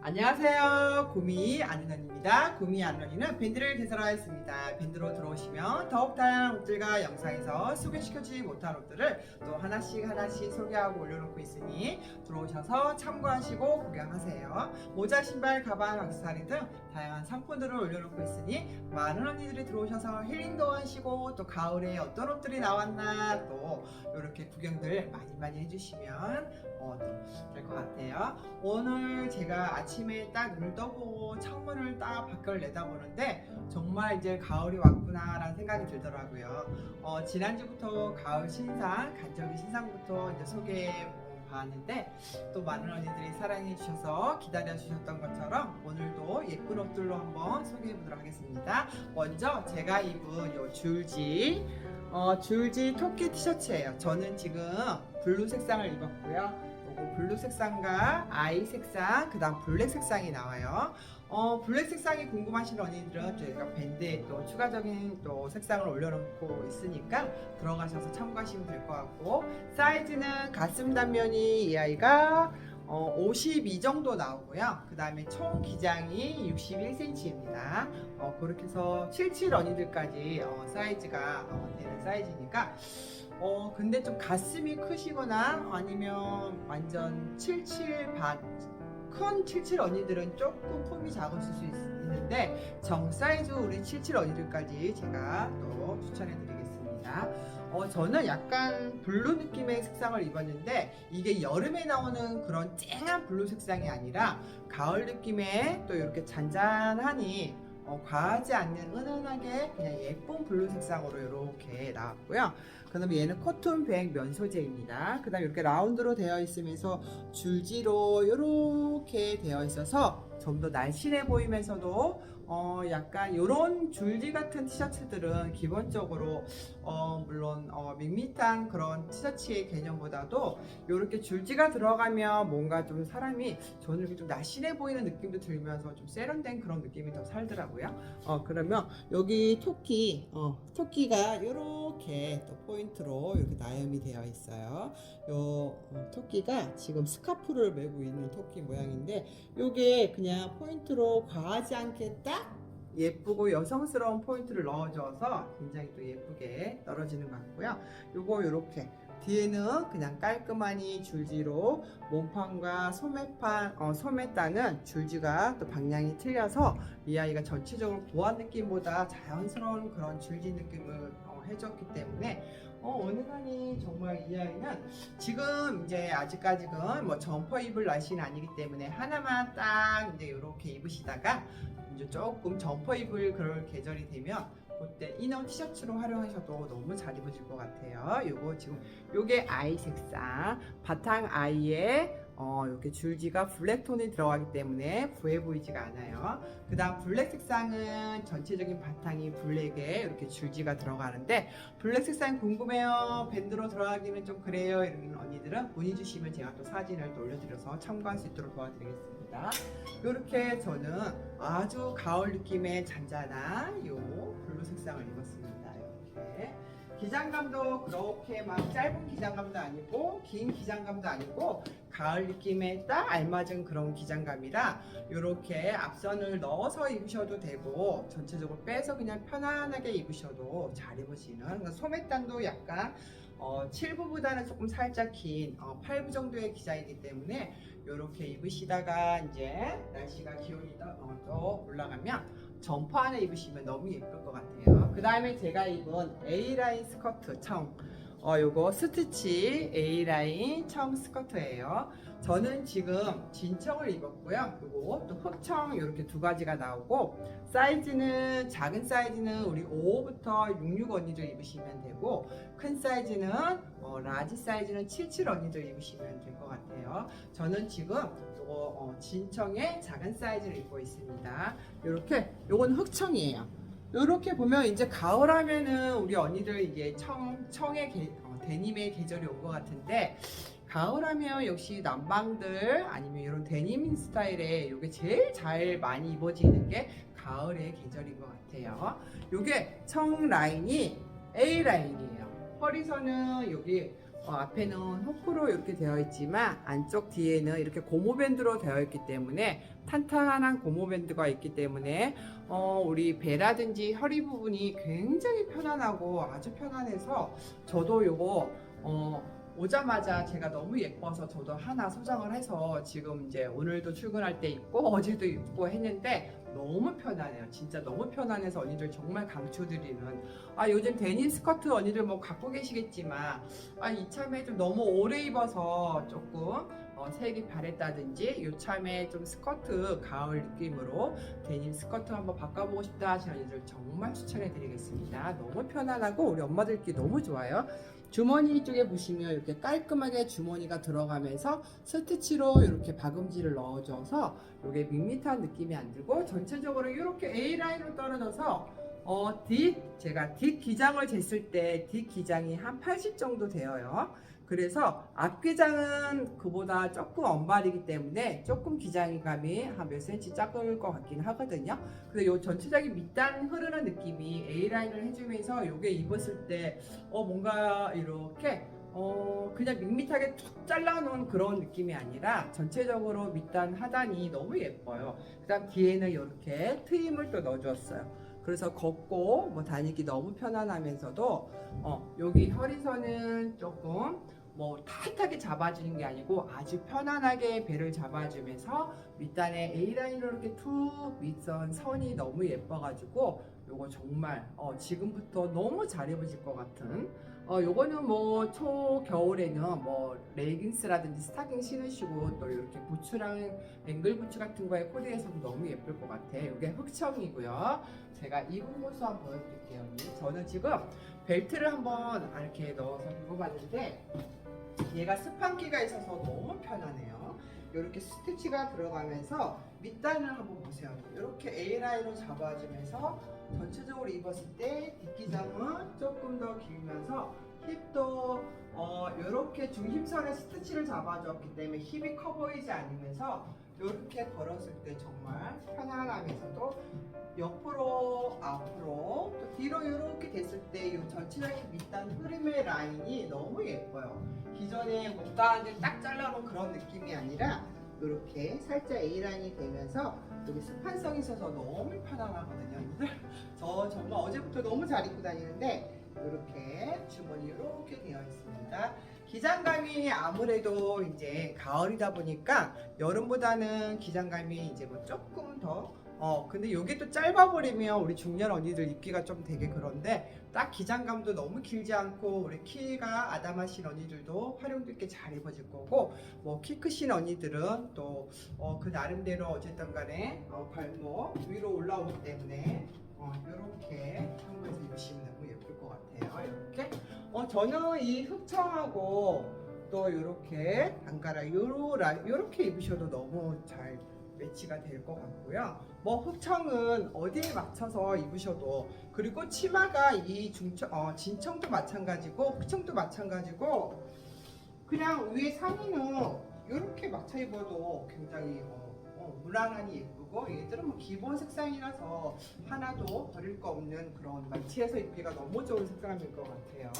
안녕하세요. 구미 아는언입니다. 구미 아는언이는 밴드를 개설하였습니다. 밴드로 들어오시면 더욱 다양한 옷들과 영상에서 소개시켜주지 못한 옷들을 또 하나씩 하나씩 소개하고 올려놓고 있으니 들어오셔서 참고하시고 구경하세요. 모자, 신발, 가방, 액세서리 등 다양한 상품들을 올려놓고 있으니 많은 언니들이 들어오셔서 힐링도 하시고 또 가을에 어떤 옷들이 나왔나 또 이렇게 구경들 많이 많이 해주시면 어, 될것 같아요. 오늘 제가 아침에 딱 눈을 떠보고 창문을 딱 밖을 내다보는데 정말 이제 가을이 왔구나라는 생각이 들더라고요. 어, 지난주부터 가을 신상, 간절기 신상부터 이제 소개해 봤는데 또 많은 언니들이 사랑해 주셔서 기다려 주셨던 것처럼 오늘도 예쁜 옷들로 한번 소개해 보도록 하겠습니다. 먼저 제가 입은 요 줄지 어, 줄지 토끼 티셔츠예요. 저는 지금 블루 색상을 입었고요. 요거 블루 색상과 아이 색상, 그다음 블랙 색상이 나와요. 어, 블랙 색상이 궁금하신 언니들은 저희가 밴드에 또 추가적인 또 색상을 올려놓고 있으니까 들어가셔서 참고하시면 될 것 같고 사이즈는 가슴 단면이 이 아이가 어, 52 정도 나오고요. 그 다음에 총 기장이 61cm입니다. 어, 그렇게 해서 77 언니들까지 어, 사이즈가 어, 되는 사이즈니까 어, 근데 좀 가슴이 크시거나 아니면 완전 77 반, 큰 77 언니들은 조금 폼이 작으실 수 있, 있는데 정 사이즈 우리 77 언니들까지 제가 또 추천해 드리겠습니다. 어, 저는 약간 블루 느낌의 색상을 입었는데 이게 여름에 나오는 그런 쨍한 블루 색상이 아니라 가을 느낌의 또 이렇게 잔잔하니 어, 과하지 않는 은은하게 그냥 예쁜 블루 색상으로 이렇게 나왔고요. 그 다음에 얘는 코튼 백 면 소재입니다. 그 다음에 이렇게 라운드로 되어 있으면서 줄지로 이렇게 되어 있어서 좀 더 날씬해 보이면서도 어 약간 이런 줄지 같은 티셔츠들은 기본적으로 어 물론 어 밋밋한 그런 티셔츠의 개념보다도 이렇게 줄지가 들어가면 뭔가 좀 사람이 저는 이렇게 좀 날씬해 보이는 느낌도 들면서 좀 세련된 그런 느낌이 더 살더라고요. 어 그러면 여기 토끼 어 토끼가 이렇게 또 포인트로 이렇게 나염이 되어 있어요. 요 어, 토끼가 지금 스카프를 메고 있는 토끼 모양인데 요게 그냥 포인트로 과하지 않게 딱 예쁘고 여성스러운 포인트를 넣어줘서 굉장히 또 예쁘게 떨어지는 것 같고요. 요거 요렇게 뒤에는 그냥 깔끔하니 줄지로 몸판과 소매판, 어, 소매단은 줄지가 또 방향이 틀려서 이 아이가 전체적으로 보안 느낌보다 자연스러운 그런 줄지 느낌을 어, 해줬기 때문에 어, 어느하니 정말 이 아이는 지금 이제 아직까지는 뭐 점퍼 입을 날씨는 아니기 때문에 하나만 딱 이제 이렇게 입으시다가 이제 조금 점퍼 입을 그럴 계절이 되면 그때 이너 티셔츠로 활용하셔도 너무 잘 입어질 것 같아요. 요거 지금 요게 아이 색상 바탕 아이에 어, 이렇게 줄지가 블랙 톤이 들어가기 때문에 부해 보이지가 않아요. 그 다음 블랙 색상은 전체적인 바탕이 블랙에 이렇게 줄지가 들어가는데 블랙 색상 궁금해요. 밴드로 들어가기는 좀 그래요. 이런 언니들은 문의 주시면 제가 또 사진을 또 올려드려서 참고할 수 있도록 도와드리겠습니다. 이렇게 저는 아주 가을 느낌의 잔잔한 요 블루 색상을 입었습니다. 이렇게. 기장감도 그렇게 막 짧은 기장감도 아니고 긴 기장감도 아니고 가을 느낌에 딱 알맞은 그런 기장감이라 이렇게 앞선을 넣어서 입으셔도 되고 전체적으로 빼서 그냥 편안하게 입으셔도 잘 입으시는 그러니까 소매단도 약간 어, 7부보다는 조금 살짝 긴 어, 8부 정도의 기장이기 때문에 이렇게 입으시다가 이제 날씨가 기온이 더, 어, 또 올라가면 점퍼 하나 입으시면 너무 예쁠 것 같아요. 그 다음에 제가 입은 A라인 스커트 청. 어, 요거 스티치 A라인 청 스커트예요. 저는 지금 진청을 입었고요. 요거 또 흑청 이렇게 두 가지가 나오고 사이즈는 작은 사이즈는 우리 5호부터 66 언니들 입으시면 되고 큰 사이즈는 어, 라지 사이즈는 77 언니들 입으시면 될 것 같아요. 저는 지금 어, 진청의 작은 사이즈를 입고 있습니다. 이렇게 요건 흑청이에요. 이렇게 보면 이제 가을 하면은 우리 언니들 이게 청 청의 게, 어, 데님의 계절이 온 것 같은데 가을 하면 역시 남방들 아니면 이런 데님 스타일에 이게 제일 잘 많이 입어지는 게 가을의 계절인 것 같아요. 이게 청 라인이 A 라인이에요. 허리선은 여기 어, 앞에는 호크로 이렇게 되어 있지만 안쪽 뒤에는 이렇게 고무밴드로 되어 있기 때문에 탄탄한 고무밴드가 있기 때문에 어, 우리 배라든지 허리 부분이 굉장히 편안하고 아주 편안해서 저도 요거 어, 오자마자 제가 너무 예뻐서 저도 하나 소장을 해서 지금 이제 오늘도 출근할 때 입고 어제도 입고 했는데 너무 편하네요. 진짜 너무 편안해서 언니들 정말 강추드리는 아 요즘 데님 스커트 언니들 뭐 갖고 계시겠지만 아 이참에 좀 너무 오래 입어서 조금 어, 색이 바랬다든지 요참에 좀 스커트 가을 느낌으로 데님 스커트 한번 바꿔보고 싶다 하시는 언니들 정말 추천해 드리겠습니다. 너무 편안하고 우리 엄마들끼리 너무 좋아요. 주머니 쪽에 보시면 이렇게 깔끔하게 주머니가 들어가면서 스티치로 이렇게 박음질을 넣어줘서 이게 밋밋한 느낌이 안 들고 전체적으로 이렇게 A라인으로 떨어져서 어, 뒷 제가 뒷 기장을 쟀을 때 뒷 기장이 한 80 정도 되어요. 그래서 앞 기장은 그보다 조금 언발이기 때문에 조금 기장감이 한 몇 센치 작을 것 같긴 하거든요. 근데 요 전체적인 밑단 흐르는 느낌이 A 라인을 해주면서 요게 입었을 때 어 뭔가 이렇게 어 그냥 밋밋하게 툭 잘라놓은 그런 느낌이 아니라 전체적으로 밑단 하단이 너무 예뻐요. 그 다음 뒤에는 이렇게 트임을 또 넣어주었어요. 그래서 걷고 뭐 다니기 너무 편안하면서도 어 여기 허리선은 조금 뭐 타이트하게 잡아주는 게 아니고 아주 편안하게 배를 잡아주면서 밑단에 A 라인으로 이렇게 툭 밑선 선이 너무 예뻐가지고 요거 정말 어 지금부터 너무 잘 입으실 것 같은 어 요거는 뭐 초겨울에는 뭐 레깅스라든지 스타킹 신으시고 또 이렇게 부츠랑 앵글 부츠 같은 거에 코디해서도 너무 예쁠 것 같아. 이게 흑청이고요. 제가 입은 모습 한번 보여드릴게요. 저는 지금 벨트를 한번 이렇게 넣어서 입어봤는데 얘가 스판기가 있어서 너무 편하네요. 이렇게 스티치가 들어가면서 밑단을 한번 보세요. 이렇게 A 라인으로 잡아주면서 전체적으로 입었을 때 뒷기장은 조금 더 길면서 힙도 어, 이렇게 중심선에 스티치를 잡아줬기 때문에 힙이 커 보이지 않으면서 이렇게 걸었을 때 정말 편안하면서도 옆으로 앞으로 또 뒤로 이렇게 됐을 때 이 전체적인 밑단 흐름의 라인이 너무 예뻐요. 기존에 목단을 딱 잘라놓은 그런 느낌이 아니라 이렇게 살짝 A 라인이 되면서 여기 스판성이 있어서 너무 편안하거든요. 저 정말 어제부터 너무 잘 입고 다니는데 이렇게 주머니 이렇게 되어 있습니다. 기장감이 아무래도 이제 가을이다 보니까 여름보다는 기장감이 이제 뭐 조금 더 어, 근데 요게 또 짧아버리면 우리 중년 언니들 입기가 좀 되게 그런데 딱 기장감도 너무 길지 않고 우리 키가 아담하신 언니들도 활용도 있게 잘 입어질 거고 뭐 키 크신 언니들은 또 어, 그 나름대로 어쨌든 간에 어, 발목 위로 올라오기 때문에 어, 이렇게 한국에서 입으시면 너무 예쁠 것 같아요. 이렇게 어, 저는 이 흑청하고 또 이렇게 요라 요렇게 입으셔도 너무 잘 매치가 될 것 같고요. 뭐 흑청은 어디에 맞춰서 입으셔도 그리고 치마가 이 중청 어, 진청도 마찬가지고 흑청도 마찬가지고 그냥 위에 상의는 이렇게 맞춰 입어도 굉장히 어, 어, 무난하니 예쁘고 얘들은 뭐 기본 색상이라서 하나도 버릴 거 없는 그런 마치해서 입기가 너무 좋은 색감일 것 같아요.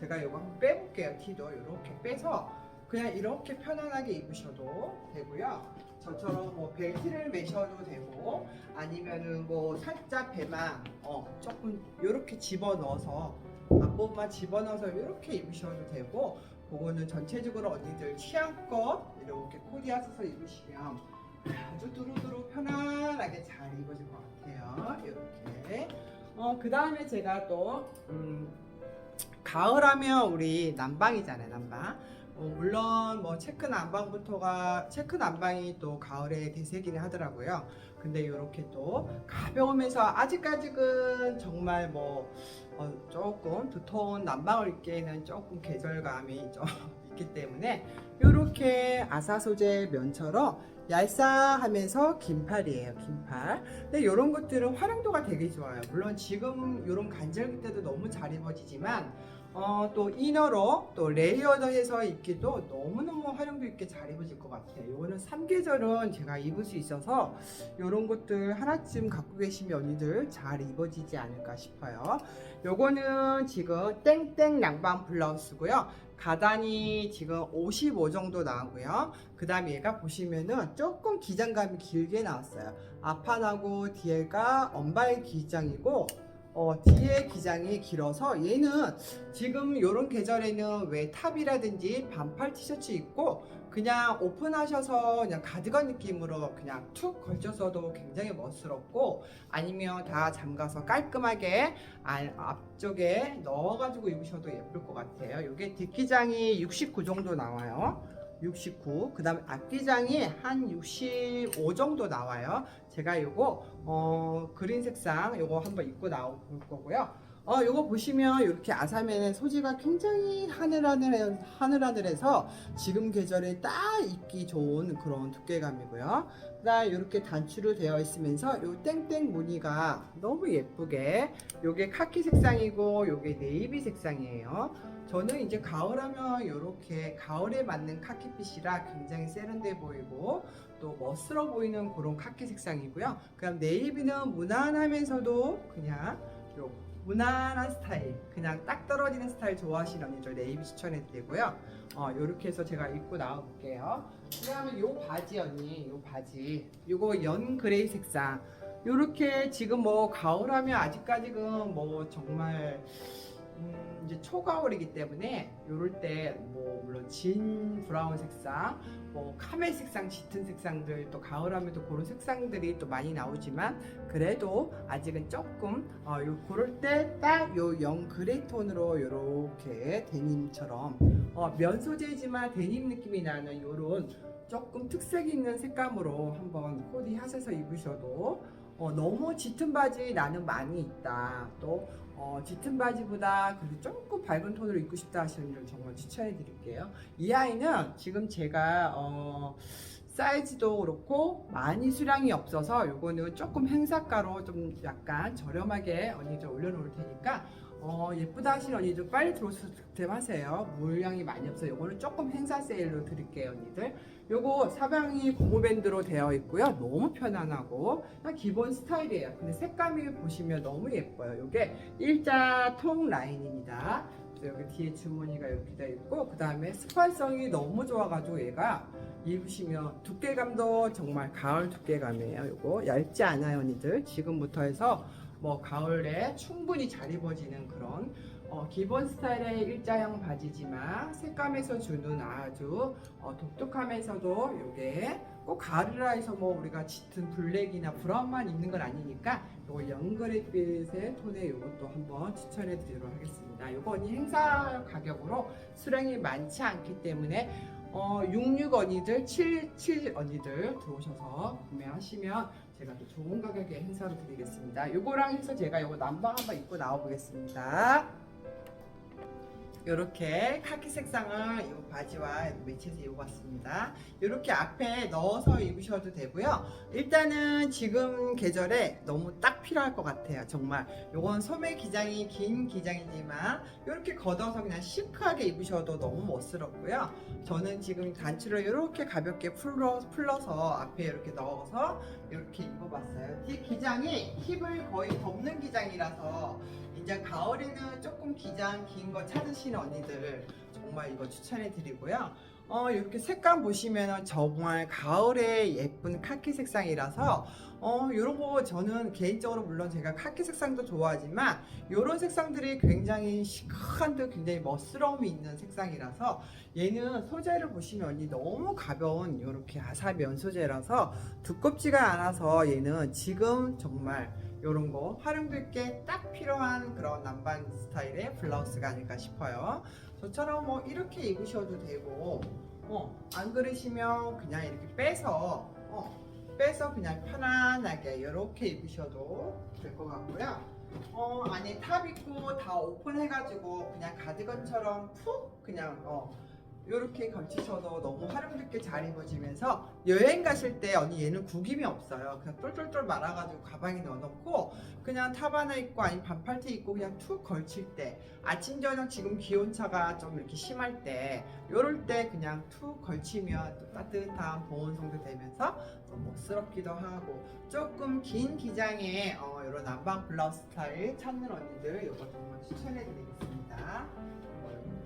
제가 이거 한번 빼볼게요. 티도 이렇게 빼서 그냥 이렇게 편안하게 입으셔도 되고요. 저처럼 뭐 벨트를 매셔도 되고 아니면은 뭐 살짝 배만 어 조금 이렇게 집어 넣어서 앞부분만 집어 넣어서 이렇게 입으셔도 되고 그거는 전체적으로 언니들 취향껏 이렇게 코디하셔서 입으시면 아주 두루두루 편안하게 잘 입어질 것 같아요. 이렇게 어 그 다음에 제가 또 음, 가을하면 우리 난방이잖아요, 난방. 어, 물론 뭐 체크 난방부터가 체크 난방이 또 가을에 대세기는 하더라고요. 근데 이렇게 또 가벼우면서 아직까지는 정말 뭐 어, 조금 두터운 난방을 입기에는 조금 계절감이 좀 있기 때문에 이렇게 아사 소재 면처럼 얄쌍하면서 긴팔이에요, 긴팔. 근데 이런 것들은 활용도가 되게 좋아요. 물론 지금 이런 간절기 때도 너무 잘 입어지지만 어, 또 이너로 또 레이어드해서 입기도 너무너무 활용도 있게 잘 입어질 것 같아요. 이거는 3계절은 제가 입을 수 있어서 이런 것들 하나쯤 갖고 계시면 언니들 잘 입어지지 않을까 싶어요. 요거는 지금 땡땡 양방 블라우스고요. 가단이 지금 55 정도 나오고요. 그 다음에 얘가 보시면은 조금 기장감이 길게 나왔어요. 앞판하고 뒤에가 언발 기장이고 어, 뒤에 기장이 길어서 얘는 지금 이런 계절에는 왜 탑이라든지 반팔 티셔츠 입고 그냥 오픈하셔서 그냥 가디건 느낌으로 그냥 툭 걸쳐서도 굉장히 멋스럽고 아니면 다 잠가서 깔끔하게 안- 앞쪽에 넣어가지고 입으셔도 예쁠 것 같아요. 이게 뒷기장이 69 정도 나와요. 69. 그 다음에 앞기장이 한 65 정도 나와요. 제가 요거, 어, 그린 색상 요거 한번 입고 나올 거고요. 어, 요거 보시면 이렇게 아사면의 소지가 굉장히 하늘하늘해, 하늘하늘해서 지금 계절에 딱 입기 좋은 그런 두께감이고요. 그 다음 이렇게 단추로 되어 있으면서 요 땡땡 무늬가 너무 예쁘게 요게 카키 색상이고 요게 네이비 색상이에요. 저는 이제 가을하면 이렇게 가을에 맞는 카키빛이라 굉장히 세련돼 보이고 또 멋스러 보이는 그런 카키 색상이고요. 그다음 네이비는 무난하면서도 그냥 요 무난한 스타일, 그냥 딱 떨어지는 스타일 좋아하시는 언니들 네이비 추천해 드리고요. 어, 요렇게 해서 제가 입고 나와 볼게요. 그 다음에 요 바지 언니, 요 바지, 요거 연 그레이 색상. 요렇게 지금 뭐 가을하면 아직까지는 뭐 정말 음, 이제 초가을이기 때문에 요럴 때 뭐 물론 진 브라운 색상, 뭐 카멜 색상, 짙은 색상들 또 가을하면 또 그런 색상들이 또 많이 나오지만 그래도 아직은 조금 어, 요 그럴 때 딱 요 영 그레이 톤으로 요렇게 데님처럼 어, 면 소재지만 데님 느낌이 나는 요런 조금 특색 있는 색감으로 한번 코디 하셔서 입으셔도 어, 너무 짙은 바지 나는 많이 있다. 또 어, 짙은 바지보다 그래도 조금 밝은 톤으로 입고 싶다 하시는 분들 정말 추천해 드릴게요. 이 아이는 지금 제가 어, 사이즈도 그렇고 많이 수량이 없어서 요거는 조금 행사가로 좀 약간 저렴하게 언니들 올려놓을 테니까 어, 예쁘다 하시는 언니 들 빨리 들어오셔서 득템하세요. 물량이 많이 없어요. 요거는 조금 행사 세일로 드릴게요, 언니들. 요거 사방이 고무밴드로 되어 있고요. 너무 편안하고 그냥 기본 스타일이에요. 근데 색감이 보시면 너무 예뻐요. 요게 일자 통 라인입니다. 그래서 여기 뒤에 주머니가 되어 있고 그 다음에 스판성이 너무 좋아가지고 얘가 입으시면 두께감도 정말 가을 두께감이에요. 요거 얇지 않아요, 언니들. 지금부터 해서 뭐 가을에 충분히 잘 입어지는 그런 어, 기본 스타일의 일자형 바지지만 색감에서 주는 아주 어, 독특하면서도 요게 꼭 가을이라 해서 뭐 우리가 짙은 블랙이나 브라운만 입는 건 아니니까 요거 연그레빛의 톤의 요것도 한번 추천해 드리도록 하겠습니다. 언니 행사 가격으로 수량이 많지 않기 때문에 어, 66 언니들, 77 언니들 들어오셔서 구매하시면 제가 또 좋은 가격에 행사로 드리겠습니다. 요거랑 해서 제가 요거 남방 한번 입고 나와 보겠습니다. 이렇게 카키 색상을 이 바지와 매치해서 입어봤습니다. 이렇게 앞에 넣어서 입으셔도 되고요. 일단은 지금 계절에 너무 딱 필요할 것 같아요. 정말 요건 소매 기장이 긴 기장이지만 이렇게 걷어서 그냥 시크하게 입으셔도 너무 멋스럽고요. 저는 지금 단추를 이렇게 가볍게 풀러, 풀러서 앞에 이렇게 넣어서 이렇게 입어봤어요. 뒤 기장이 힙을 거의 덮는 기장이라서 이제 가을에는 조금 기장 긴 거 찾으시는 언니들 정말 이거 추천해 드리고요. 어, 이렇게 색감 보시면 정말 가을에 예쁜 카키 색상이라서 어, 요런 거 저는 개인적으로 물론 제가 카키 색상도 좋아하지만 요런 색상들이 굉장히 시크한 듯 굉장히 멋스러움이 있는 색상이라서 얘는 소재를 보시면 언니 너무 가벼운 이렇게 아사면 소재라서 두껍지가 않아서 얘는 지금 정말 이런 거 활용도 있게 딱 필요한 그런 남방 스타일의 블라우스가 아닐까 싶어요. 저처럼 뭐 이렇게 입으셔도 되고, 어, 안 그러시면 그냥 이렇게 빼서, 어, 빼서 그냥 편안하게 이렇게 입으셔도 될 것 같고요. 어, 안에 탑 있고 다 오픈해가지고 그냥 가디건처럼 푹 그냥 어, 이렇게 걸치셔도 너무 있게 잘 입어지면서 여행 가실 때 언니 얘는 구김이 없어요. 그냥 똘똘똘 말아가지고 가방에 넣어놓고 그냥 탑 하나 입고 아니면 반팔티 입고 그냥 툭 걸칠 때 아침 저녁 지금 기온차가 좀 이렇게 심할 때 요럴 때 그냥 툭 걸치면 또 따뜻한 보온성도 되면서 또 멋스럽기도 하고 조금 긴 기장의 어, 이런 남방 블라우스 스타일 찾는 언니들 이거 정말 추천해 드리겠습니다.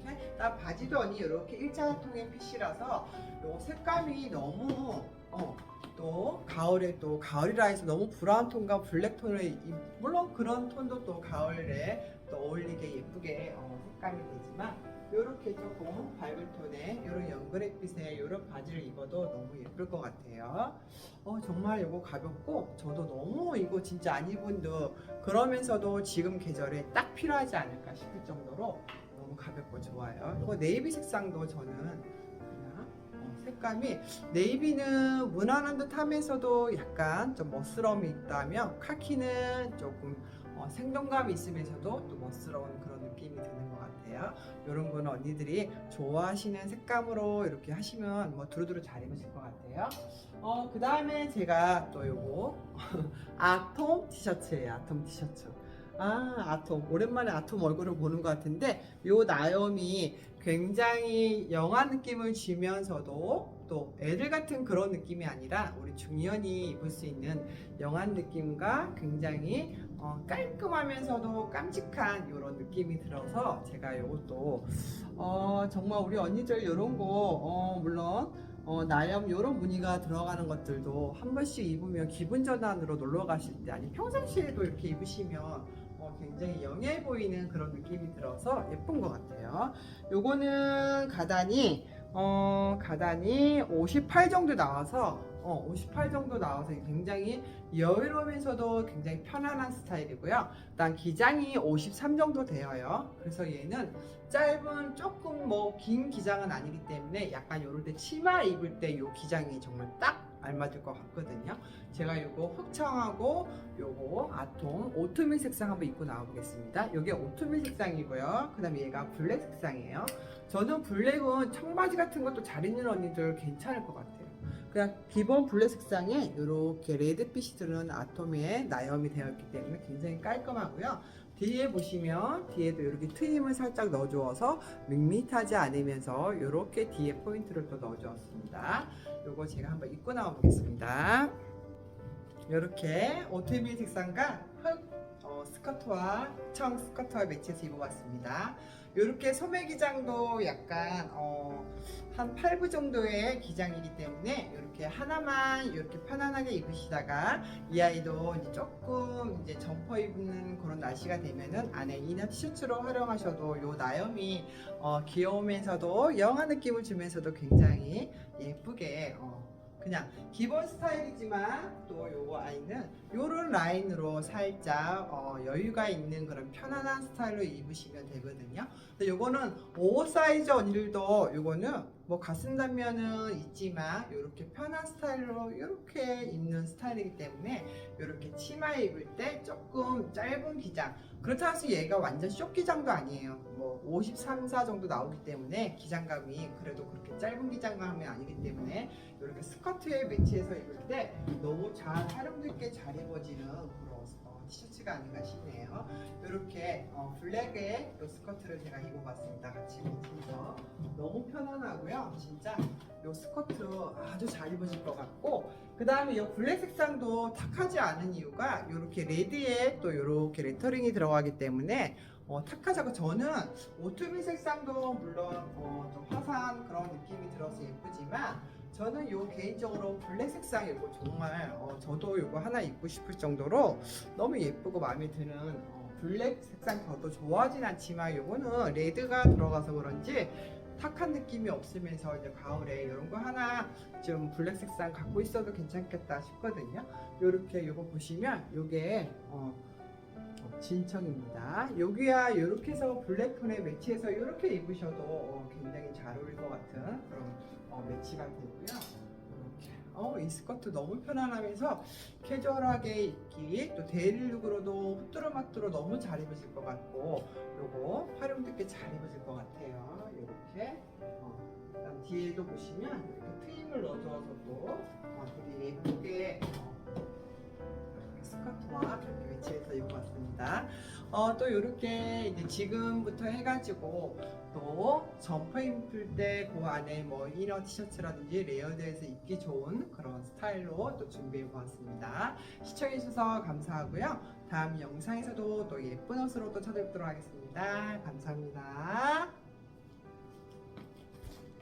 어, 이렇게 나 바지도 언니 이렇게 일자통의 핏이라서 요 색감이 너무 어, 또 가을에 또 가을이라 해서 너무 브라운 톤과 블랙 톤을 입- 물론 그런 톤도 또 가을에 또 어울리게 예쁘게 어, 색감이 되지만 이렇게 조금 밝은 톤의 이런 연그레빛의 이런 바지를 입어도 너무 예쁠 것 같아요. 어, 정말 이거 가볍고 저도 너무 이거 진짜 안 입은 듯 그러면서도 지금 계절에 딱 필요하지 않을까 싶을 정도로 너무 가볍고 좋아요. 이거 네이비 색상도 저는 어, 색감이 네이비는 무난한 듯 하면서도 약간 좀 멋스러움이 있다면 카키는 조금 어, 생동감이 있으면서도 또 멋스러운 그런 느낌이 드는 것 같아요. 이런 거는 언니들이 좋아하시는 색감으로 이렇게 하시면 뭐 두루두루 잘 입으실 것 같아요. 어, 그 다음에 제가 또 요거 아톰 티셔츠예요. 아톰 티셔츠. 아, 아톰. 오랜만에 아톰 얼굴을 보는 것 같은데 요 나염이 굉장히 영화 느낌을 주면서도 또 애들 같은 그런 느낌이 아니라 우리 중년이 입을 수 있는 영한 느낌과 굉장히 어, 깔끔하면서도 깜찍한 이런 느낌이 들어서 제가 이것도 어, 정말 우리 언니들 이런 거 어, 물론 어, 나염 이런 무늬가 들어가는 것들도 한 번씩 입으면 기분 전환으로 놀러 가실 때 아니 평상시에도 이렇게 입으시면 어, 굉장히 영해 보이는 그런 느낌이 들어서 예쁜 것 같아요. 요거는 가단이 어, 가단이 58 정도 나와서 어, 58 정도 나와서 굉장히 여유로우면서도 굉장히 편안한 스타일이고요. 일단 기장이 53 정도 되어요. 그래서 얘는 짧은 조금 뭐 긴 기장은 아니기 때문에 약간 요럴 때 치마 입을 때 요 기장이 정말 딱 알맞을 것 같거든요. 제가 요거 흑청하고 요거 아톰 오트밀 색상 한번 입고 나와보겠습니다. 요게 오트밀 색상이고요. 그 다음에 얘가 블랙 색상이에요. 저는 블랙은 청바지 같은 것도 잘 입는 언니들 괜찮을 것 같아요. 그냥 기본 블랙 색상에 이렇게 레드빛이 드는 아톰에 나염이 되어 있기 때문에 굉장히 깔끔하고요. 뒤에 보시면 뒤에도 이렇게 트임을 살짝 넣어주어서 밋밋하지 않으면서 이렇게 뒤에 포인트를 또 넣어주었습니다. 요거 제가 한번 입고 나와 보겠습니다. 이렇게 오트밀 색상과 흑 어, 스커트와 청 스커트와 매치해서 입어봤습니다. 이렇게 소매 기장도 약간 어, 한 8부 정도의 기장이기 때문에 이렇게 하나만 이렇게 편안하게 입으시다가 이 아이도 이제 조금 이제 점퍼 입는 그런 날씨가 되면은 안에 이너 티셔츠로 활용하셔도 요 나염이 어, 귀여우면서도 영한 느낌을 주면서도 굉장히 예쁘게 어, 그냥 기본 스타일이지만 또 요거 아이는 요런 라인으로 살짝 어, 여유가 있는 그런 편안한 스타일로 입으시면 되거든요. 근데 요거는 오버사이즈 언니들도 요거는 뭐 가슴 단면은 있지만 이렇게 편한 스타일로 이렇게 입는 스타일이기 때문에 이렇게 치마 입을 때 조금 짧은 기장. 그렇다고 해서 얘가 완전 쇼 기장도 아니에요. 뭐 53, 4 정도 나오기 때문에 기장감이 그래도 그렇게 짧은 기장감이 아니기 때문에 이렇게 스커트에 매치해서 입을 때 너무 잘 활용도 있게 잘 입어지는 티셔츠가 아닌가 싶네요. 이렇게 어, 블랙의 이 스커트를 제가 입어봤습니다. 같이 매치해서. 너무 편안하고요. 진짜 이 스커트 아주 잘 입으실 것 같고 그 다음에 이 블랙 색상도 탁하지 않은 이유가 이렇게 레드에 또 이렇게 레터링이 들어가기 때문에 어, 탁하지 않고 저는 오트밀 색상도 물론 어, 좀 화사한 그런 느낌이 들어서 예쁘지만 저는 요 개인적으로 블랙 색상 이거 정말 어, 저도 이거 하나 입고 싶을 정도로 너무 예쁘고 마음에 드는 어, 블랙 색상 저도 좋아하진 않지만 요거는 레드가 들어가서 그런지 탁한 느낌이 없으면서 이제 가을에 이런 거 하나 좀 블랙 색상 갖고 있어도 괜찮겠다 싶거든요. 요렇게 요거 보시면 요게 어, 어, 진청입니다. 여기야 이렇게 해서 블랙톤에 매치해서 이렇게 입으셔도 어, 굉장히 잘 어울릴 것 같은 그런 어, 매치가 되고요. 이렇게 어, 이 스커트 너무 편안하면서 캐주얼하게 입기 또 데일리룩으로도 후뚜루마뚜루 너무 잘 입으실 것 같고 요거 활용도 있게 잘 입으실 것 같아요. 이렇게 어, 그다음 뒤에도 보시면 이렇게 트임을 넣어줘서도 어, 되게 예쁘게 어, 스커트와 이렇게 매치해서 입어봤습니다. 어, 또 이렇게 이제 지금부터 해가지고 또 점퍼 입을 때 그 안에 뭐 이너 티셔츠라든지 레이어드해서 입기 좋은 그런 스타일로 또 준비해 보았습니다. 시청해주셔서 감사하고요. 다음 영상에서도 또 예쁜 옷으로 또 찾아뵙도록 하겠습니다. 감사합니다.